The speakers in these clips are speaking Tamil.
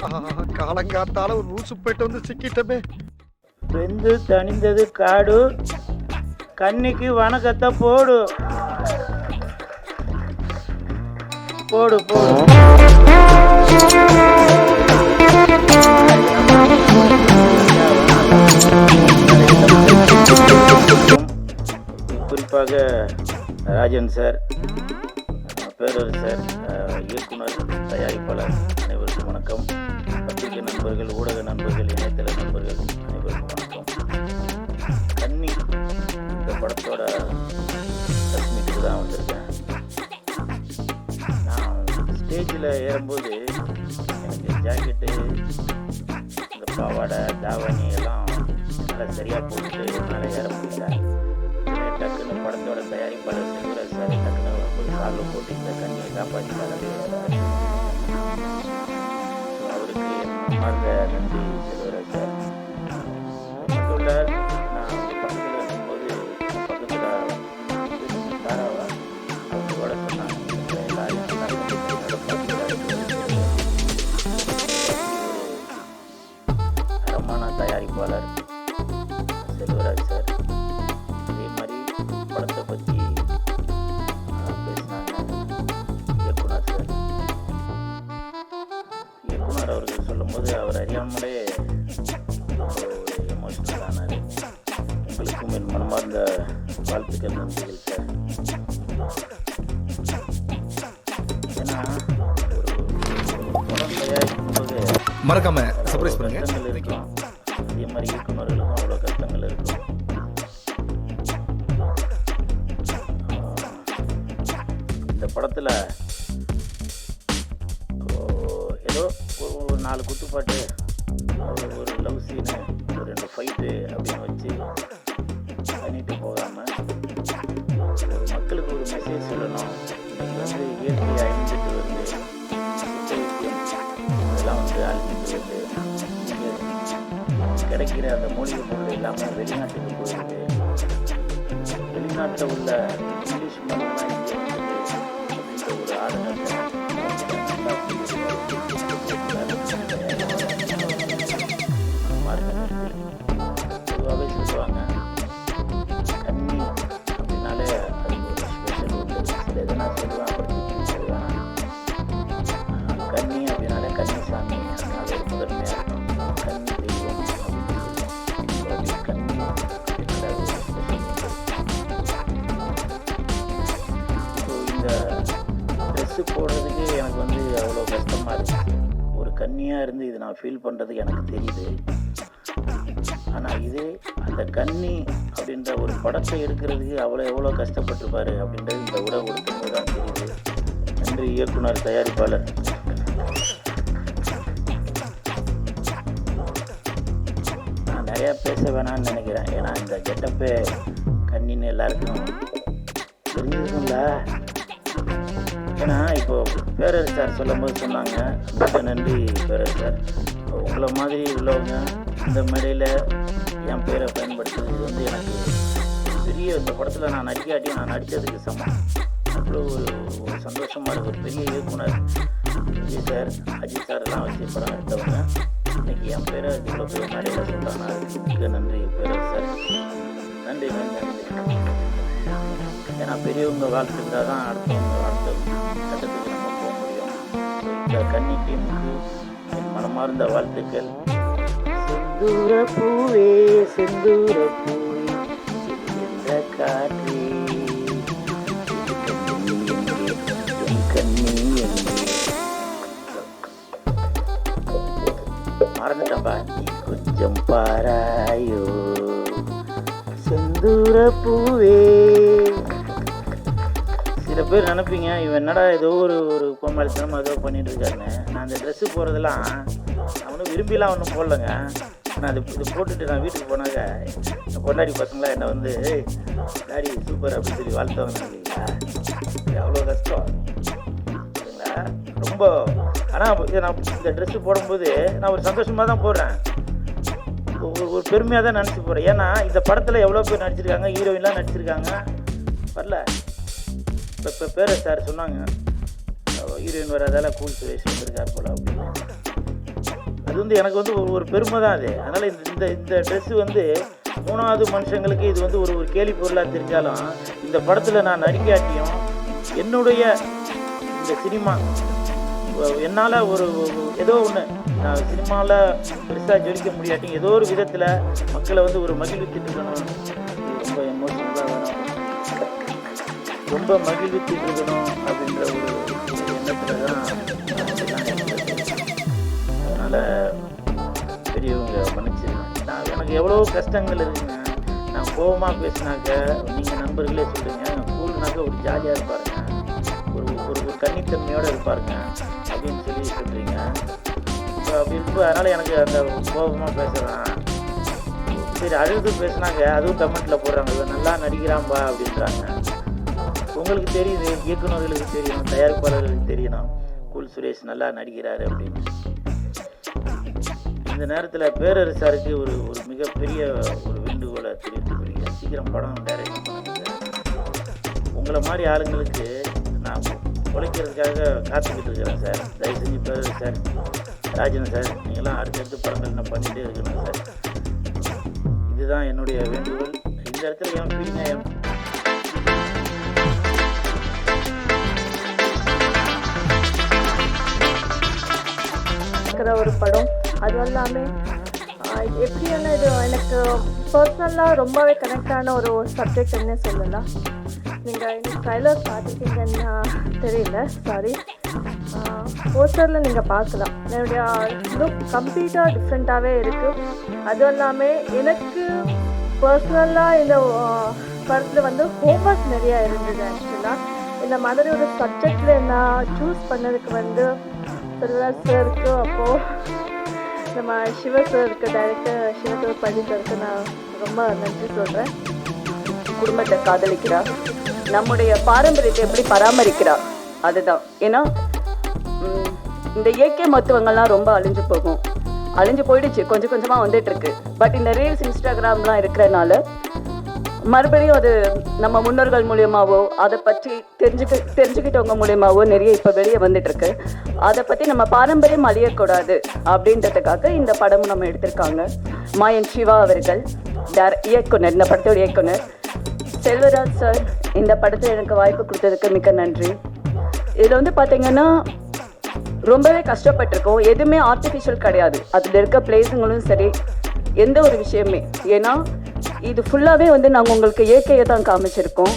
காலங்காத்தால ஒரு ரூசு போயிட்டு வந்து சிக்கிட்டமே. வெந்து தணிந்தது காடு. கண்ணிக்கு வணக்கத்தை போடு. போடு போடு. குறிப்பாக ராஜன் சார் பேரர் சார் இயக்குனர் தயாரிப்பாளர் வணக்கம். பத்திரிகை நண்பர்கள் ஊடக நண்பர்கள் இணையதள நண்பர்கள் அனைவருக்கும் வணக்கம். தண்ணி இந்த படத்தோட மீட்டுக்கு தான் வந்திருக்கேன். நான் ஸ்டேஜில் ஏறும்போது எனக்கு ஜாக்கெட்டு இந்த பாவாடை தாவணி எல்லாம் நல்லா சரியாக போட்டு என்னால் ஏற முடியல. டக்குன்னு படத்தோட தயாரிப்பாளர் செல்வராஜ் சார் டக்குன்னு ஒரு காலில் போட்டு இந்த கண்ணியை காப்பாற்றி மனமார்ந்த நன்றி செல்வராஜ் மட்டும் நான் இருக்கும்போது பக்கத்தில் தாராவா அவங்க கூட சொன்னாங்க தயாரிப்பாளர் செல்வராஜ் சார் அவர் அறியாமலே எமோஷனல் ஆனார் உங்களுக்கும் என் மனமார்ந்த வாழ்த்துக்கள் நன்றிகள் சார் ஏன்னா மறக்காம சர்ப்ரைஸ் பண்ணுங்க. அதே மாதிரி இயக்குநர்களுக்கும் அவ்வளோ கஷ்டங்கள் இருக்கும். இந்த படத்தில் ஏதோ ஒரு நாலு குத்துப்பாட்டு ஒரு ஒரு லவ் சீனு ஒரு ரெண்டு ஃபைட்டு அப்படின்னு வச்சு பண்ணிட்டு போகாமல் ஒரு மக்களுக்கு ஒரு மெசேஜ் சொல்லணும் இன்னைக்கு வந்து இயற்கையை அழிஞ்சிட்டு வந்து இதெல்லாம் வந்து அழிஞ்சிட்டு வந்து கிடைக்கிற அந்த மூலிகை பொருள் இல்லாமல் வெளிநாட்டுக்கு போயிருக்கு வெளிநாட்டில் உள்ள இங்கிலீஷ் மருந்துலாம் ஒரு ஆதங்கத்தை பொதுவாகவே சொல்லுவாங்க கன்னி அப்படின்னாலே அது ஒரு ஸ்பெஷல் உண்டு ஒரு முதன்மையாக இருக்கும் தெய்வம் இந்த ட்ரெஸ்ஸு போடுறதுக்கு எனக்கு வந்து அவ்வளோ கஷ்டமாக இருந்துச்சு ஒரு கன்னியாக இருந்து இது நான் ஃபீல் பண்ணுறதுக்கு எனக்கு தெரியுது. ஆனால் இதே அந்த கன்னி அப்படின்ற ஒரு படத்தை எடுக்கிறதுக்கு அவ்வளோ எவ்வளோ கஷ்டப்பட்டிருப்பாரு அப்படின்றது இந்த உரை கொடுக்கும்போது தான் தெரியுது நன்றி இயக்குனர் தயாரிப்பாளர். நான் நிறையா பேச வேணாம்னு நினைக்கிறேன். ஏன்னா இந்த கெட்டப்பே கண்ணின்னு எல்லாருக்கும் தெரிஞ்சிருக்கும்ல. ஏன்னா இப்போ பேரரசார் சார் சொல்லும்போது சொன்னாங்க மிக நன்றி பேரரசார். உங்களை மாதிரி உள்ளவங்க இந்த மேடையில் என் பேரை பயன்படுத்தினது இது வந்து எனக்கு பெரிய இந்த படத்தில் நான் நடிக்காட்டியும் நான் நடித்ததுக்கு சமம். அவ்வளோ ஒரு ஒரு சந்தோஷமாக இருக்கு ஒரு பெரிய இயக்குனர் விஜய் சார் அஜித் சார்லாம் வச்சு படம் எடுத்தவங்க. இன்னைக்கு என் பேரை இவ்வளோ பெரிய மேடையில் சொல்கிறாங்க மிக நன்றி பேரர் சார். நன்றி நன்றி ஏன்னா பெரியவங்க வாழ்த்துருந்தா தான் அடுத்தவங்க அடுத்த கட்டத்துக்கு நம்ம போக முடியும். இந்த கன்னி மனமார்ந்த வாழ்த்துக்கள். செந்தூர பூவே செந்தூர பூவே என்ற காற்றே. கண்ணி மறந்துட்டப்பா நீ கொஞ்சம் பாராயோ. செந்தூர பூவே. சில பேர் நினைப்பீங்க இவன் என்னடா ஏதோ ஒரு ஒரு கோமாளித்தனமாக ஏதோ பண்ணிட்டு இருக்காருன்னு. நான் அந்த ட்ரெஸ்ஸு போடுறதெல்லாம் அவனும் விரும்பிலாம் ஒன்றும் போடலங்க. நான் அது இது போட்டுட்டு நான் வீட்டுக்கு போனாக்க இந்த பொண்டாடி பசங்களாம் என்னை வந்து டாடி சூப்பர் அப்படின்னு சொல்லி வாழ்த்தவங்க இல்லைங்களா? இது அவ்வளோ கஷ்டம். சரிங்களா? ரொம்ப ஆனால் இதை நான் இந்த ட்ரெஸ்ஸு போடும்போது நான் ஒரு சந்தோஷமாக தான் போடுறேன். ஒரு ஒரு பெருமையாக தான் நினச்சி போகிறேன் ஏன்னா இந்த படத்தில் எவ்வளோ பேர் நடிச்சிருக்காங்க ஹீரோயின்லாம் நடிச்சிருக்காங்க. வரல. இப்போ இப்போ பேர சார் சொன்னாங்க? ஹீரோயின் வராதால கூல் சுரேஷ் வந்திருக்கார் போல அப்படின்னு. அது வந்து எனக்கு வந்து ஒரு பெருமை தான் அது. அதனால் இந்த இந்த இந்த ட்ரெஸ்ஸு வந்து மூணாவது மனுஷங்களுக்கு இது வந்து ஒரு ஒரு கேலி பொருளாக தெரிஞ்சாலும் இந்த படத்தில் நான் நடிக்காட்டியும் என்னுடைய இந்த சினிமா என்னால் ஒரு ஏதோ ஒன்று நான் சினிமாவில் பெருசாக ஜொலிக்க முடியாட்டியும் ஏதோ ஒரு விதத்தில் மக்களை வந்து ஒரு மகிழ்வித்துட்டு இருக்கணும் ரொம்ப எமோஷனலாக வேணும். ரொம்ப மகிழ்வித்துட்டு இருக்கணும் அப்படின்ற ஒரு ஒரு எண்ணத்தில் தான் அதனால் பெரியவங்க மன்னிச்சு. நான் எனக்கு எவ்வளோ கஷ்டங்கள் இருக்குங்க. நான் கோபமாக பேசினாக்க நீங்கள் நண்பர்களே சொல்லுங்க. கூல்னாக்க ஒரு ஜாலியாக இருப்பாருங்க. ஒரு ஒரு ஒரு கன்னித்தன்மையோடு இருப்பாருங்க. அப்படின்னு சொல்லி சொல்கிறீங்க இப்போ அப்படி இருக்கும் அதனால் எனக்கு அந்த கோபமாக பேசுகிறேன் சரி அழுது பேசுனாங்க. அதுவும் கமெண்ட்டில் போடுறாங்க. இவன் நல்லா நடிக்கிறான்பா அப்படின்றாங்க. உங்களுக்கு தெரியுது இயக்குநர்களுக்கு தெரியணும் தயாரிப்பாளர்களுக்கு தெரியணும் கூல் சுரேஷ் நல்லா நடிக்கிறாரு அப்படின்னு. இந்த நேரத்தில் பேரரசாருக்கு ஒரு ஒரு மிகப்பெரிய ஒரு வேண்டுகோளை தெரிவித்து சீக்கிரம் படம் டேரக்ட் பண்ணுங்க. உங்களை மாதிரி ஆளுங்களுக்கு நான் உழைக்கிறதுக்காக காத்துக்கிட்டு இருக்கிறேன் சார். தயவு செஞ்சு பேரரசு சார் ராஜன் சார் நீங்களாம் அடுத்தடுத்து படங்கள் நான் பண்ணிகிட்டே இருக்கணும் சார். இதுதான் என்னுடைய வேண்டுகோள். இந்த இடத்துல என் ஃபீலிங்க ஒரு படம் அதுவும் எல்லாமே எப்படின்னா இது எனக்கு பர்சனலாக ரொம்பவே கனெக்டான ஒரு ஒரு சப்ஜெக்ட்னு சொல்லலாம். நீங்கள் இன்னும் ட்ரைலர் பார்த்துருக்கீங்கன்னா தெரியல சாரி போஸ்டரில் நீங்கள் பார்க்கலாம். என்னுடைய லுக் கம்ப்ளீட்டாக டிஃப்ரெண்ட்டாகவே இருக்குது அதுவும் இல்லாமல் எனக்கு பர்சனலாக இந்த படத்தில் வந்து ஹோம்ஒர்க் நிறையா இருந்தது ஆக்சுவலாக இந்த மாதிரி ஒரு சப்ஜெக்டில் நான் சூஸ் பண்ணதுக்கு வந்து செல்வராஜ் சாருக்கு அப்போது நம்ம சிவ சாருக்கு டைரக்டர் சிவசர் பண்ணிக்கிறதுக்கு நான் ரொம்ப நன்றி சொல்கிறேன் குடும்பத்தை காதலிக்கிறா. நம்முடைய பாரம்பரியத்தை எப்படி பராமரிக்கிறா? அதுதான். ஏன்னா இந்த இயற்கை மருத்துவங்கள்லாம் ரொம்ப அழிஞ்சு போகும். அழிஞ்சு போயிடுச்சு. கொஞ்சம் கொஞ்சமாக வந்துட்டு இருக்கு. பட் இந்த ரீல்ஸ் இன்ஸ்டாகிராம்லாம் இருக்கிறனால மறுபடியும் அது நம்ம முன்னோர்கள் மூலியமாவோ அதை பற்றி தெரிஞ்சுக்க தெரிஞ்சுக்கிட்டவங்க மூலியமாவோ நிறைய இப்போ வெளியே வந்துட்டு இருக்கு அதை பற்றி நம்ம பாரம்பரியம் அழியக்கூடாது அப்படின்றதுக்காக இந்த படமும் நம்ம எடுத்திருக்காங்க. மாயன் சிவா அவர்கள் டேர இயக்குனர் இந்த படத்தோட இயக்குனர். செல்வராஜ் சார் இந்த படத்தில் எனக்கு வாய்ப்பு கொடுத்ததுக்கு மிக்க நன்றி. இதில் வந்து பார்த்தீங்கன்னா ரொம்பவே கஷ்டப்பட்டிருக்கோம். எதுவுமே ஆர்டிஃபிஷியல் கிடையாது. அதில் இருக்க பிளேஸுங்களும் சரி எந்த ஒரு விஷயமே. ஏன்னா இது ஃபுல்லாகவே வந்து நாங்கள் உங்களுக்கு இயற்கையை தான் காமிச்சிருக்கோம்.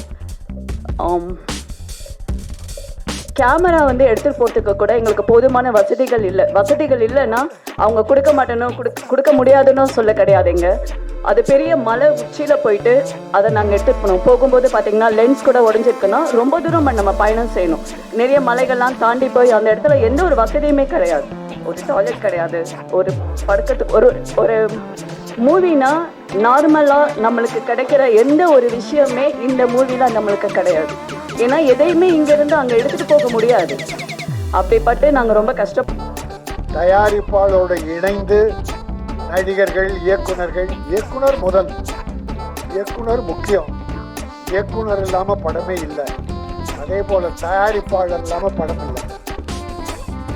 கேமரா வந்து எடுத்துகிட்டு போகிறதுக்கு கூட எங்களுக்கு போதுமான வசதிகள் இல்லை. வசதிகள் இல்லைன்னா அவங்க கொடுக்க மாட்டேனோ கொடுக்க கொடுக்க முடியாதுன்னு சொல்ல கிடையாதுங்க. அது பெரிய மலை உச்சியில் போயிட்டு அதை நாங்கள் எடுத்துகிட்டு போனோம். போகும்போது பார்த்தீங்கன்னா லென்ஸ் கூட உடஞ்சிருக்குன்னா ரொம்ப தூரம் நம்ம பயணம் செய்யணும். நிறைய மலைகள்லாம் தாண்டி போய் அந்த இடத்துல எந்த ஒரு வசதியுமே கிடையாது. ஒரு டாய்லெட் கிடையாது. ஒரு படுக்கிறதுக்கு ஒரு ஒரு மூவினா நார்மலாக நம்மளுக்கு கிடைக்கிற எந்த ஒரு விஷயமே இந்த மூவியில் நம்மளுக்கு கிடையாது. ஏன்னா எதையுமே இங்கேருந்து அங்கே எடுத்துகிட்டு போக முடியாது. அப்படிப்பட்டு நாங்கள் ரொம்ப கஷ்டம் தயாரிப்பாளரோட இணைந்து நடிகர்கள் இயக்குனர்கள் இயக்குனர் முதல் இயக்குனர் முக்கியம். இயக்குனர் இல்லாமல் படமே இல்லை. அதே போல் தயாரிப்பாளர் இல்லாமல் படம் இல்லை.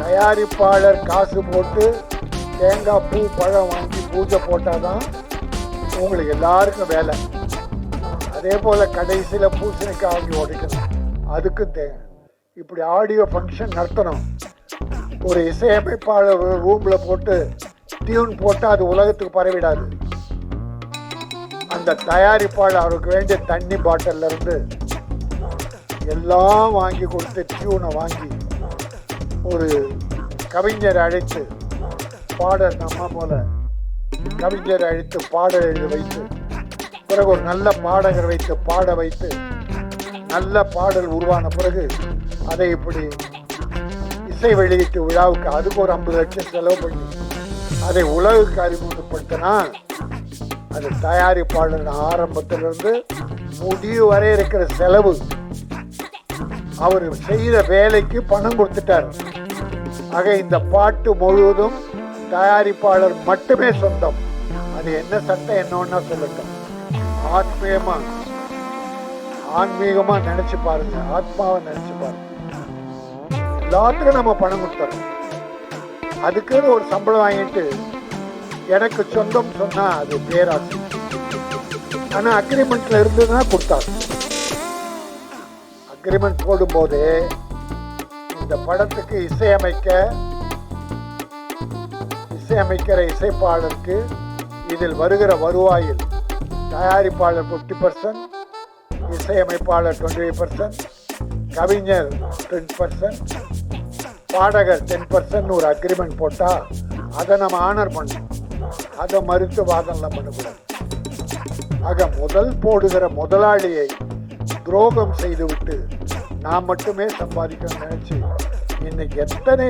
தயாரிப்பாளர் காசு போட்டு தேங்காய் பூ பழம் வாங்கி பூஜை போட்டால் தான் உங்களுக்கு எல்லாருக்கும் வேலை. அதே போல கடைசியில் பூசணிக்காய் வாங்கி உடைக்கணும். அதுக்கும் தேவை இப்படி ஆடியோ ஃபங்க்ஷன் நடத்தணும். ஒரு இசையமைப்பாளர் ஒரு போட்டு டியூன் போட்டு அது உலகத்துக்கு பரவிடாது. அந்த தயாரிப்பாளர் அவருக்கு வேண்டிய தண்ணி பாட்டிலேருந்து எல்லாம் வாங்கி கொடுத்து டியூனை வாங்கி ஒரு கவிஞரை அழைத்து பாடல் நம்ம போல கவிஞர் அழைத்து பாடல் எழுத வைத்து பிறகு ஒரு நல்ல பாடகர் வைத்து பாட வைத்து நல்ல பாடல் உருவான பிறகு அதை இப்படி இசை வெளியீட்டு விழாவுக்கு அதுக்கு ஒரு ஐம்பது லட்சம் செலவு பண்ணி அதை உலகுக்கு அறிமுகப்படுத்தினா அது தயாரிப்பாளர் ஆரம்பத்திலிருந்து முடிவு வரை இருக்கிற செலவு. அவர் செய்த வேலைக்கு பணம் கொடுத்துட்டார். ஆக இந்த பாட்டு முழுவதும் தயாரிப்பாளர் மட்டுமே சொந்தம். அது என்ன சட்டம் என்ன சொல்லட்டும். ஆத்மீகமா? ஆன்மீகமா நினைச்சு பாருங்க. ஆத்மாவை நினைச்சு பாருங்க. எல்லாத்துக்கும் நம்ம பணம் கொடுத்துறோம். அதுக்குன்னு ஒரு சம்பளம் வாங்கிட்டு எனக்கு சொந்தம் சொன்னா அது பேராசி. ஆனா அக்ரிமெண்ட்ல இருந்ததுன்னா கொடுத்தாங்க. அக்ரிமெண்ட் போடும்போது இந்த படத்துக்கு இசையமைக்க இசையமைக்கிற இசைப்பாளருக்கு இதில் வருகிற வருவாயில் தயாரிப்பாளர் ஃபிஃப்டி பர்சன்ட் இசையமைப்பாளர் டுவெண்ட்டி பர்சன்ட் கவிஞர் டென் பர்சன்ட் பாடகர் டென் பர்சன்ட் ஒரு அக்ரிமெண்ட் போட்டால் அதை நம்ம ஆனர் பண்ணணும். அதை மறுத்து வாதம்லாம் பண்ணக்கூடாது. ஆக முதல் போடுகிற முதலாளியை துரோகம் செய்துவிட்டு நான் மட்டுமே சம்பாதிக்கணும்னு நினச்சி இன்னைக்கு எத்தனை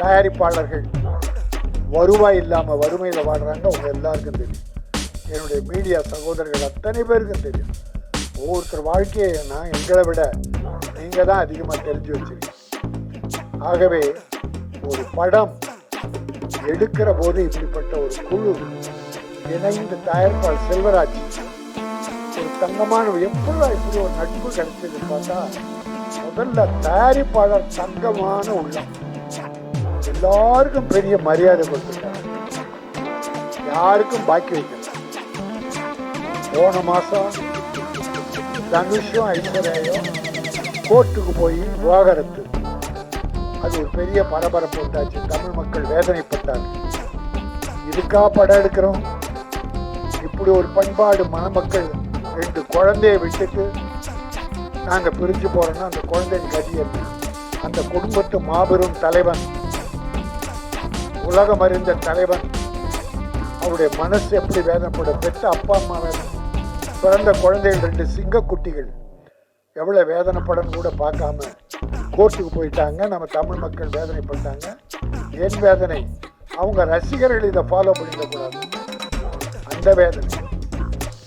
தயாரிப்பாளர்கள் வருவாய் இல்லாமல் வறுமையில் வாடுறாங்க அவங்க எல்லாருக்கும் தெரியும். என்னுடைய மீடியா சகோதரர்கள் அத்தனை பேருக்கும் தெரியும். ஒவ்வொருத்தர் வாழ்க்கையை நான் எங்களை விட நீங்கள் தான் அதிகமாக தெரிஞ்சு வச்சுருக்கீங்க. ஆகவே ஒரு படம் எடுக்கிற போது இப்படிப்பட்ட ஒரு குழு இணைந்து தயாரிப்பாளர் செல்வராஜ் ஒரு தங்கமான எப்படி இப்படி ஒரு நட்பு கிடைச்சது பார்த்தா முதல்ல தயாரிப்பாளர் தங்கமான உள்ளம். எல்லாருக்கும் பெரிய மரியாதை கொடுத்துருக்காங்க. யாருக்கும் பாக்கி வைக்கல. போன மாசம் தனுஷும் ஐஸ்வர்யாயும் கோர்ட்டுக்கு போய் விவாகரத்து. அது ஒரு பெரிய பரபரப்பு உண்டாச்சு. தமிழ் மக்கள் வேதனைப்பட்டாங்க. இதுக்கா படம் எடுக்கிறோம்? இப்படி ஒரு பண்பாடு மணமக்கள் ரெண்டு குழந்தைய விட்டுட்டு நாங்கள் பிரிஞ்சு போறோம்னா அந்த குழந்தையின் கதி என்ன? அந்த குடும்பத்து மாபெரும் தலைவன் உலகம் அறிந்த தலைவன். அவருடைய மனசு எப்படி வேதனைப்படும் பெற்ற அப்பா அம்மா வேதனை பிறந்த குழந்தைகள் ரெண்டு சிங்க குட்டிகள் எவ்வளோ வேதனைப்படன்னு கூட பார்க்காம கோர்ட்டுக்கு போயிட்டாங்க. நம்ம தமிழ் மக்கள் வேதனைப்பட்டாங்க. என் வேதனை அவங்க ரசிகர்கள் இதை ஃபாலோ பண்ணிடக்கூடாது. அந்த வேதனை.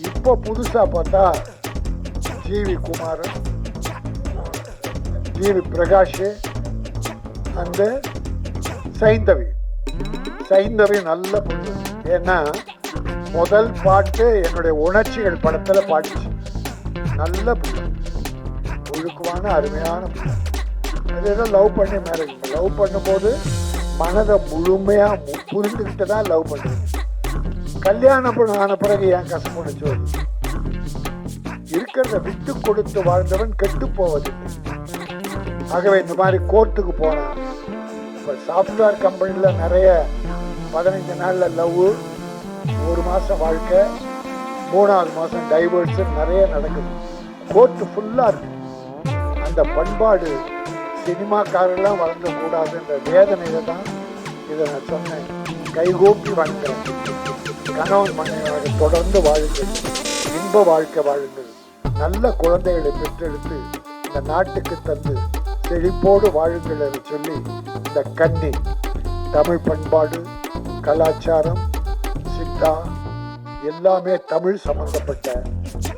இப்போ புதுசாக பார்த்தா ஜிவி குமாரன் ஜிவி பிரகாஷ் அந்த சைந்தவி. சைந்தவி நல்ல பொண்ணு ஏன்னா முதல் பாட்டு என்னுடைய உணர்ச்சிகள் படத்துல பாடிச்சு. நல்ல பொண்ணு அருமையான பொண்ணு அது லவ் பண்ணி மேரேஜ் லவ் பண்ணும்போது மனதை முழுமையா புரிஞ்சுக்கிட்டு தான் லவ் பண்ணுவேன். கல்யாணம் ஆன பிறகு ஏன் கஷ்டப்படுச்சு வருது. இருக்கிறத விட்டு கொடுத்து வாழ்ந்தவன் கெட்டு போவதில்லை. ஆகவே இந்த மாதிரி கோர்ட்டுக்கு போனான் இப்போ சாஃப்ட்வேர் கம்பெனியில் நிறைய பதினஞ்சு நாளில் லவ் ஒரு மாதம் வாழ்க்கை மூணாவது மாதம் டைவர்ஸ் நிறைய நடக்குது. கோர்ட்டு ஃபுல்லாக இருக்கும் அந்த பண்பாடு சினிமாக்காரெல்லாம் வழங்கக்கூடாதுன்ற வேதனையில தான் இதை நான் சொன்னேன். கைகூப்பி வாழ்க்கிறேன் கணவன் மனைவியாக தொடர்ந்து வாழுங்கள் இன்ப வாழ்க்கை வாழுங்கள். நல்ல குழந்தைகளை பெற்றெடுத்து இந்த நாட்டுக்கு தந்து செழிப்போடு வாழுங்கள் என்று சொல்லி இந்த கன்னி தமிழ் பண்பாடு கலாச்சாரம் சித்தா எல்லாமே தமிழ் சம்பந்தப்பட்ட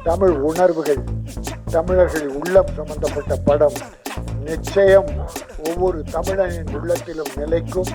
தமிழ் உணர்வுகள் தமிழர்கள் உள்ளம் சம்பந்தப்பட்ட படம் நிச்சயம் ஒவ்வொரு தமிழனின் உள்ளத்திலும் நிலைக்கும்.